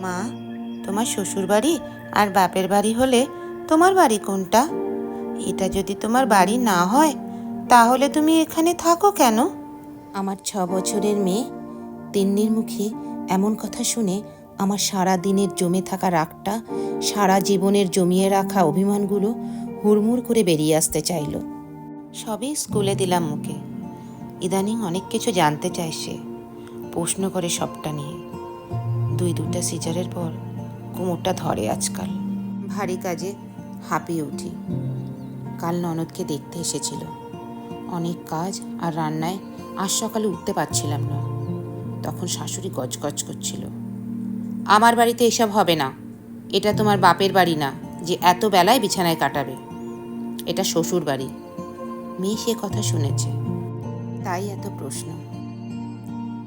মা তোমার শ্বশুর বাড়ি আর বাপের বাড়ি হলে তোমার বাড়ি কোনটা? এটা যদি তোমার বাড়ি না হয় তাহলে তুমি এখানে থাকো কেন? আমার ছ বছরের মেয়ে তিন্নির মুখে এমন কথা শুনে আমার সারা দিনের জমে থাকা রাগটা সারা জীবনের জমিয়ে রাখা অভিমানগুলো হুড়মুড় করে বেরিয়ে আসতে চাইল। সবই স্কুলে দিলাম মুখে। ইদানিং অনেক কিছু জানতে চায় সে। প্রশ্ন করে সবটা নিয়ে। দুই দুটা সিজারের পর কোমরটা ধরে আজকাল। ভারী কাজে হাঁপিয়ে উঠি। কাল ননদকে দেখতে এসেছিল। অনেক কাজ আর রান্নায় আজ সকালে উঠতে পারছিলাম না। তখন শাশুড়ি গজগজ করছিল। আমার বাড়িতে এসব হবে না। এটা তোমার বাপের বাড়ি না, যে এত বেলায় বিছানায় কাটাবে। এটা শ্বশুর বাড়ি মেয়ে সে কথা শুনেছে। তাই এত প্রশ্ন।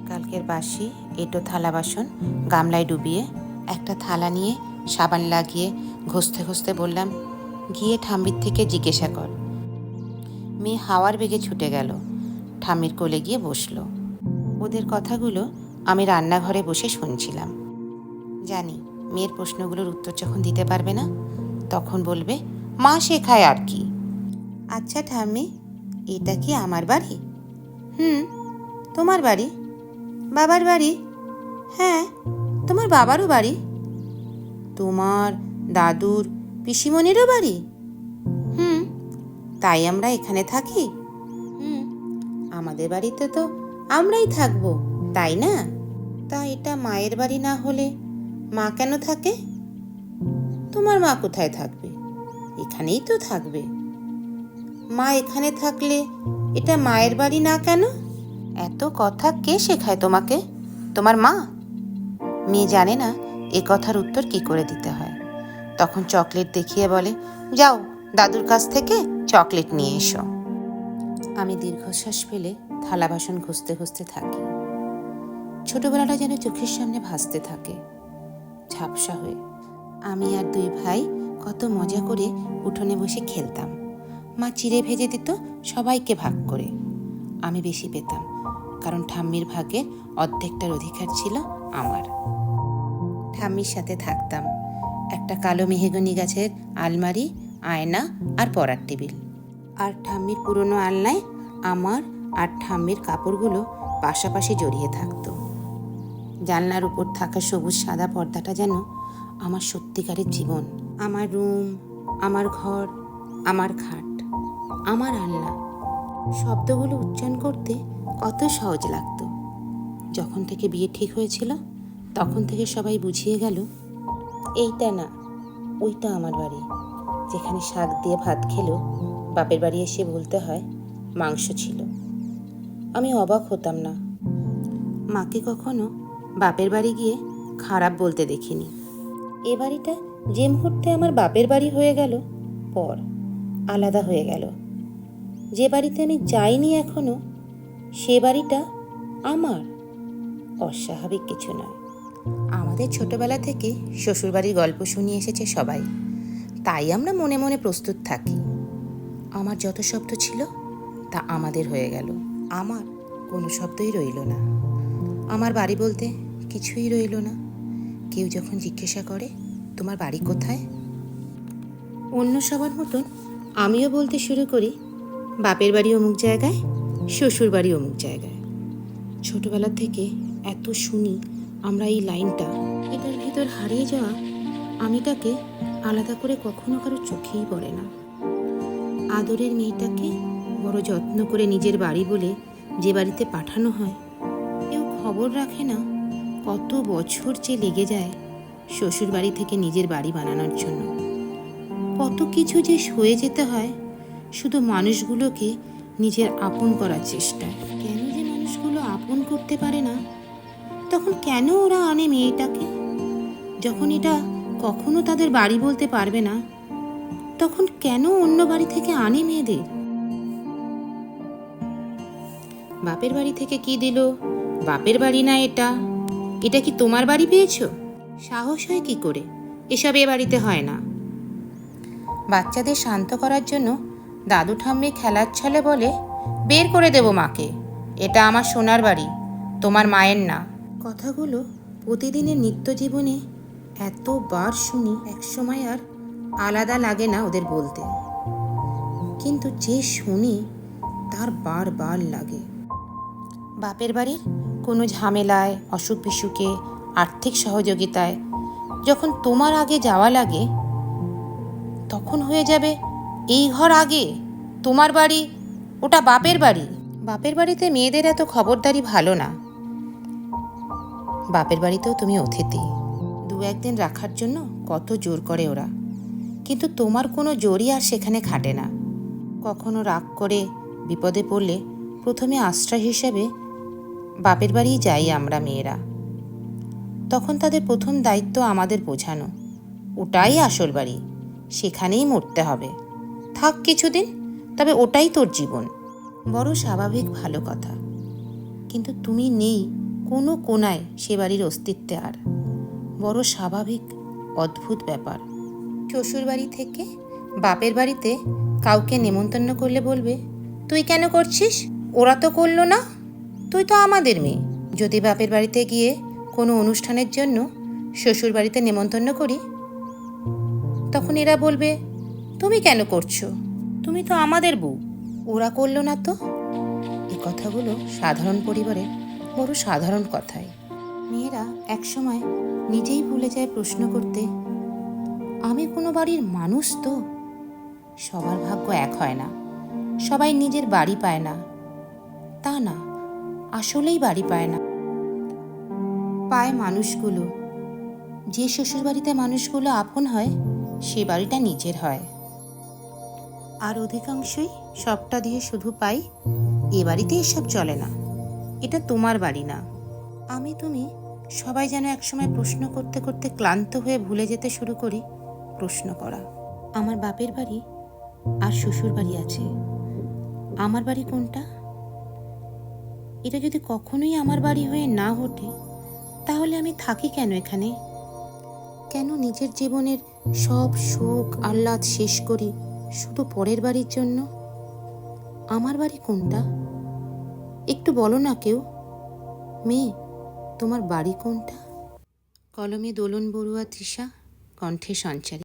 কালকের বাসি, এটো থালা বাসন, গামলায় ডুবিয়ে, একটা থালা নিয়ে সাবান লাগিয়ে ঘষতে ঘষতে বললাম, গিয়ে ঠাম্মির থেকে জিজ্ঞাসা কর। মেয়ে হাওয়ার বেগে ছুটে গেল, ঠাম্মির কোলে গিয়ে বসল। ওদের কথাগুলো আমি রান্নাঘরে বসে শুনছিলাম। জানি, মেয়ের প্রশ্নগুলোর উত্তর যখন দিতে পারবে না, তখন বলবে, মা শেখায় আর কি। আচ্ছা ঠাম্মি, এটা কি আমার বাড়ি? হুম, তোমার বাড়ি? বাবার বাড়ি? হ্যাঁ তোমার বাবারও বাড়ি? তোমার দাদুর পিসিমণিরও বাড়ি? হুম, তাই আমরা এখানে থাকি। হুম, আমাদের বাড়িতে তো আমরাই থাকব, তাই না? তা এটা মায়ের বাড়ি না হলে মা কেন থাকে? তোমার মা কোথায় থাকবে? এখানেই তো থাকবে। মা এখানে থাকলে এটা মায়ের বাড়ি না কেন? এত কথা কে শেখায় তোমাকে? তোমার মা? মেয়ে জানে না এ কথার উত্তর কি করে দিতে হয়। তখন চকলেট দেখিয়ে বলে, যাও, দাদুর কাছ থেকে চকলেট নিয়ে এসো। আমি দীর্ঘশ্বাস ফেলে থালা বাসন ঘষতে ঘষতে থাকি। ছোটবেলাটা যেন চোখের সামনে ভাসতে থাকে, ঝাপসা হয়ে। আমি আর দুই ভাই কত মজা করে উঠোনে বসে খেলতাম। মা চিড়ে ভেজে দিত সবাইকে ভাগ করে। আমি বেশি পেতাম কারণ ঠাম্মির ভাগের অর্ধেকটার অধিকার ছিল আমার। ঠাম্মির সাথে থাকতাম। একটা কালো মেহেগনি গাছের আলমারি, আয়না আর পড়ার টেবিল। আর ঠাম্মির পুরনো আলনায় আমার আর ঠাম্মির কাপড়গুলো পাশাপাশি জড়িয়ে থাকতো। জানলার উপর থাকা সবুজ সাদা পর্দাটা যেন আমার সত্যিকারের জীবন। আমার রুম, আমার ঘর, আমার খাট, আমার আলনা, শব্দগুলো উচ্চারণ করতে কত সহজ লাগতো। যখন থেকে বিয়ে ঠিক হয়েছিল, তখন থেকে সবাই বুঝিয়ে গেল, এইটা না, ওইটা আমার বাড়ি। যেখানে শাক দিয়ে ভাত খেলো, বাপের বাড়ি এসে বলতে হয়, মাংস ছিল। আমি অবাক হতাম না। মাকে কখনো বাপের বাড়ি গিয়ে খারাপ বলতে দেখিনি। এ বাড়িটা যে মুহূর্তে আমার বাপের বাড়ি হয়ে গেল, পর আলাদা হয়ে গেল। যে বাড়িতে আমি যাইনি এখনও সে বাড়িটা আমার। অস্বাভাবিক কিছু নয়। আমাদের ছোটবেলা থেকে শ্বশুরবাড়ির গল্প শুনিয়ে এসেছে সবাই। তাই আমরা মনে মনে প্রস্তুত থাকি। আমার যত শব্দ ছিল, তা আমাদের হয়ে গেল। আমার কোনো শব্দই রইল না। আমার বাড়ি বলতে কিছুই রইল না। কেউ যখন জিজ্ঞাসা করে, তোমার বাড়ি কোথায়? অন্য সবার মতন আমিও বলতে শুরু করি, বাপের বাড়ি অমুক জায়গায়? শ্বশুর বাড়ি অমুক জায়গায়। ছোটবেলা থেকে এত শুনি আমরা এই লাইনটা, এটার ভিতর হারিয়ে যাওয়া আমিটাকে আলাদা করে কখনো কারও চোখেই পড়ে না। আদরের মেয়েটাকে বড় যত্ন করে নিজের বাড়ি বলে যে বাড়িতে পাঠানো হয়, কেউ খবর রাখে না কত বছর যে লেগে যায় শ্বশুর বাড়ি থেকে নিজের বাড়ি বানানোর জন্য। কত কিছু যে সয়ে যেতে হয়, শুধু মানুষগুলোকে নিজের আপন করার চেষ্টায়। কেন যে মানুষগুলো আপন করতে পারে না? তখন কেন ওরা আনে মেয়েটাকে? যখন এটা কখনো তাদের বাড়ি বলতে পারবে না, তখন কেন অন্য বাড়ি থেকে আনে মেয়েদের? বাপের বাড়ি থেকে কি দিল? বাপের বাড়ি না এটা। এটা কি তোমার বাড়ি পেয়েছ? সাহস হয় কি করে? এসব এ বাড়িতে হয় না। বাচ্চাদের শান্ত করার জন্য দাদু ঠাম্মি খেলার ছলে বলে, বের করে দেব মাকে। এটা আমার সোনার বাড়ি, তোমার মায়ের না। কথাগুলো প্রতিদিনের নিত্য জীবনে এতবার শুনি একসময় আর আলাদা লাগে না ওদের বলতে। কিন্তু যে শুনি, তার বারবার লাগে। বাপের বাড়ির কোনো ঝামেলায় অসুখ বিসুখে আর্থিক সহযোগিতায়, যখন তোমার আগে যাওয়া লাগে, তখন হয়ে যাবে এই ঘর আগে, তোমার বাড়ি, ওটা বাপের বাড়ি? বাপের বাড়িতে মেয়েদের এত খবরদারি ভালো না। বাপের বাড়িতেও তুমি অতিথি। দু একদিন রাখার জন্য কত জোর করে ওরা। কিন্তু তোমার কোনো জোরই আর সেখানে খাটে না। কখনো রাগ করে বিপদে পড়লে প্রথমে আশ্রয় হিসেবে বাপের বাড়িই যাই আমরা মেয়েরা। তখন তাদের প্রথম দায়িত্ব আমাদের বোঝানো। ওটাই আসল বাড়ি, সেখানেই মরতে হবে। থাক কিছুদিন, তবে ওটাই তোর জীবন। বড় স্বাভাবিক ভালো কথা। কিন্তু তুমি নেই, কোনো কোনায় সে বাড়ির অস্তিত্বে আর। বড় স্বাভাবিক, অদ্ভুত ব্যাপার। শ্বশুর বাড়ি থেকে বাপের বাড়িতে কাউকে নেমন্তন্ন করলে বলবে, তুই কেন করছিস? ওরা তো করল না। তুই তো আমাদের মেয়ে। যদি বাপের বাড়িতে গিয়ে কোনো অনুষ্ঠানের জন্য শ্বশুর বাড়িতে নেমন্তন্ন করি, তখন এরা বলবে তুমি কেন করছ? তুমি তো আমাদের বউ। ওরা করল না তো? এ কথাগুলো সাধারণ পরিবারে বড় সাধারণ কথাই। মেয়েরা একসময় নিজেই ভুলে যায় প্রশ্ন করতে, আমি কোনো বাড়ির মানুষ তো? সবার ভাগ্য এক হয় না। সবাই নিজের বাড়ি পায় না। তা না, আসলেই বাড়ি পায় না। পায় মানুষগুলো। যে শ্বশুর বাড়িতে মানুষগুলো আপন হয়, সে বাড়িটা নিজের হয়। আর অধিকাংশই সবটা দিয়ে শুধু পাই, এ বাড়িতে এসব চলে না। এটা তোমার বাড়ি না। আমি তুমি সবাই যেন একসময় প্রশ্ন করতে করতে ক্লান্ত হয়ে ভুলে যেতে শুরু করি, প্রশ্ন করা। আমার বাপের বাড়ি আর শ্বশুর বাড়ি আছে। আমার বাড়ি কোনটা? এটা যদি কখনোই আমার বাড়ি হয়ে না ওঠে, তাহলে আমি থাকি কেন এখানে? কেন নিজের জীবনের সব সুখ আহ্লাদ শেষ করি? শুধু পরের বাড়ির জন্য? আমার বাড়ি কোনটা? একটু বলো না কেউ। মেয়ে, তোমার বাড়ি কোনটা? কলমে দোলন বড়ুয়া তৃষা, কণ্ঠে সঞ্চারী।